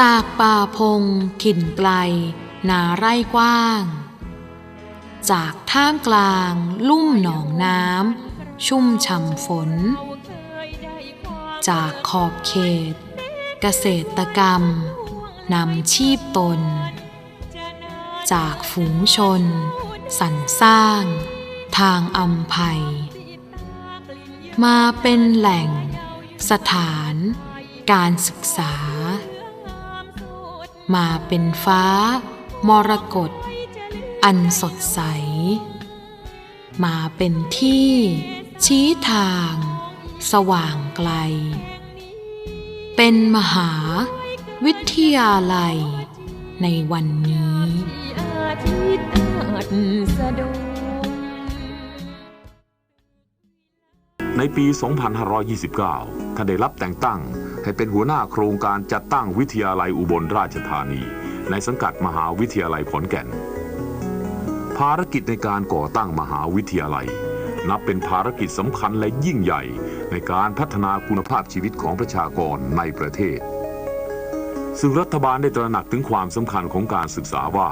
จากป่าพงถิ่นไกล นาไร่กว้าง จากท่ามกลาง ลุ่มหนองน้ำชุ่มช่ำฝน จากขอบเขต เกษตรกรรมนำชีพตน จากฝูงชน สรรสร้าง ทางอำภัย มาเป็นแหล่ง สถาน การศึกษา มาเป็นฟ้า มรกตอันสดใส มาเป็นที่ชี้ทาง สว่างไกล เป็นมหาวิทยาลัยในวันนี้อาทิตย์อาจสะด ในปี 2529ท่านได้รับแต่งตั้งให้เป็นหัวหน้าโครงการจัดตั้งวิทยาลัยอุบลราชธานี ในสังกัดมหาวิทยาลัยขอนแก่น ภารกิจในการก่อตั้งมหาวิทยาลัย นับเป็นภารกิจสำคัญและยิ่งใหญ่ ในการพัฒนาคุณภาพชีวิตของประชากรในประเทศ ซึ่งรัฐบาลได้ตระหนักถึงความสำคัญของการศึกษาว่า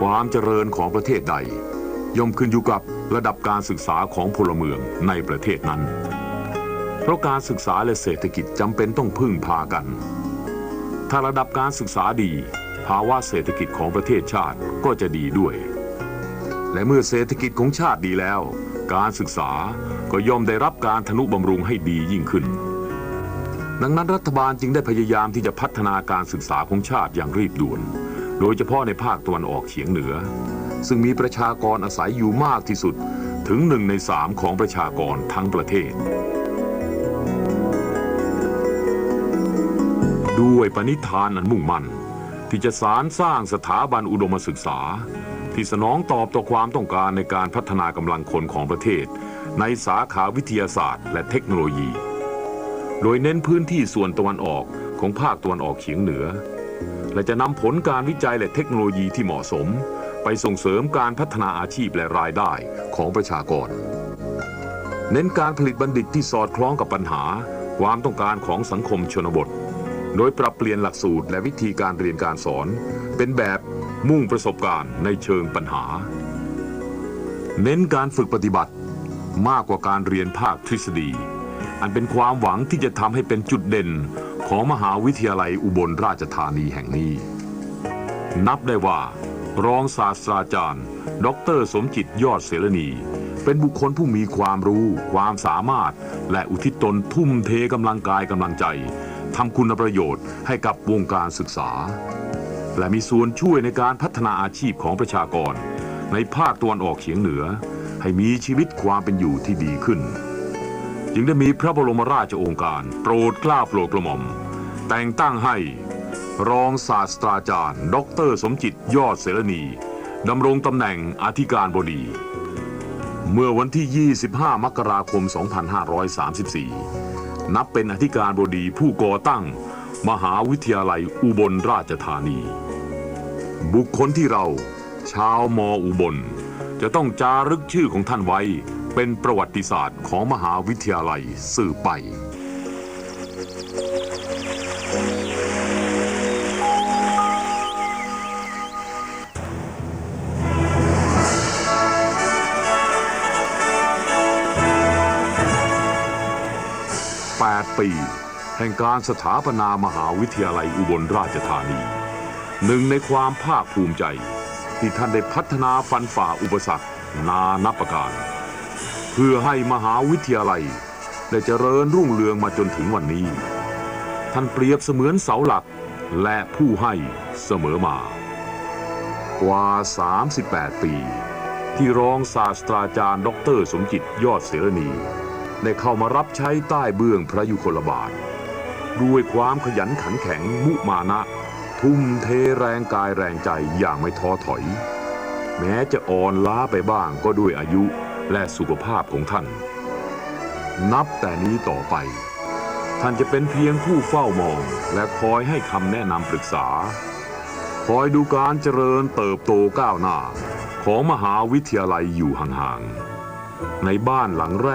ความเจริญของประเทศใด ย่อมขึ้นอยู่กับระดับการศึกษาของพลเมืองในประเทศนั้น เพราะการศึกษาและเศรษฐกิจจำเป็นต้องพึ่งพากัน ถ้าระดับการศึกษาดี ภาวะเศรษฐกิจของประเทศชาติก็จะดีด้วย และเมื่อเศรษฐกิจของชาติดีแล้ว การศึกษาก็ย่อมได้รับการทนุบำรุงให้ดียิ่งขึ้น ดังนั้นรัฐบาลจึงได้พยายามที่จะพัฒนาการศึกษาของชาติอย่างรีบด่วน โดยเฉพาะในภาคตะวันออกเฉียงเหนือ ซึ่งมีประชากรอาศัยอยู่มากที่สุดถึงหนึ่งในสามของประชากรทั้งประเทศ ด้วยปณิธานอันมุ่งมั่นที่จะสารสร้างสถาบันอุดมศึกษา ที่สนองตอบต่อความต้องการในการพัฒนากำลังคนของประเทศ ในสาขาวิทยาศาสตร์ และเทคโนโลยี โดยเน้นพื้นที่ส่วนตะวันออกของภาคตะวันออกเฉียงเหนือ และจะนำผลการวิจัยและเทคโนโลยีที่เหมาะสม ไปส่งเสริมการพัฒนาอาชีพและรายได้ของประชากร เน้นการผลิตบัณฑิตที่สอดคล้องกับปัญหา ความต้องการของสังคมชนบท โดยปรับเปลี่ยนหลักสูตรและวิธีการเรียนการสอน เป็นแบบมุ่งประสบการณ์ในเชิงปัญหา เน้นการฝึกปฏิบัติมากกว่าการเรียนภาคทฤษฎี อันเป็นความหวังที่จะทำให้เป็นจุดเด่นของมหาวิทยาลัยอุบลราชธานีแห่งนี้ นับได้ว่า รองศาสตราจารย์ ดรสมจิตยอดเสรณี เป็นบุคคลผู้มีความรู้ ความสามารถ และอุทิศตนทุ่มเทกำลังกายกำลังใจทำคุณประโยชน์ให้กับวงการศึกษา และมีส่วนช่วยในการพัฒนาอาชีพของประชากร ในภาคตะวันออกเฉียงเหนือ ให้มีชีวิตความเป็นอยู่ที่ดีขึ้น จึงได้มีพระบรมราชโองการ โปรดกล้าโปรดกระหม่อม แต่งตั้งให้ รองศาสตราจารย์ ดรสมจิตยอดเสรณีดำรงตำแหน่งอธิการบดี เมื่อวันที่ 25 มกราคม 2534 นับเป็นอธิการบดีผู้ก่อตั้ง มหาวิทยาลัยอุบลราชธานี บุคคลที่เราชาวมออุบล จะต้องจารึกชื่อของท่านไว้เป็นประวัติศาสตร์ของมหาวิทยาลัยสืบไป 8 ปี แห่งการสถาปนามหาวิทยาลัยอุบลราชธานี หนึ่งในความภาคภูมิใจ ที่ท่านได้พัฒนาฟันฝ่าอุปสรรค นานับประการ เพื่อให้มหาวิทยาลัย ได้เจริญรุ่งเรืองมาจนถึงวันนี้ ท่านเปรียบเสมือนเสาหลักและผู้ให้เสมอมากว่า 38 ปี ที่รองศาสตราจารย์ ดร สมจิตยอดเสรณี ได้เข้ามารับใช้ใต้เบื้องพระยุคลบาท ด้วยความขยันขันแข็งมุมานะ ทุ่มเทแรงกายแรงใจอย่างไม่ท้อถอย แม้จะอ่อนล้าไปบ้างก็ด้วยอายุและสุขภาพของท่าน นับแต่นี้ต่อไป ท่านจะเป็นเพียงผู้เฝ้ามองและคอยให้คำแนะนำปรึกษา คอยดูการเจริญเติบโตก้าวหน้า ของมหาวิทยาลัยอยู่ห่างๆในบ้านหลังแรก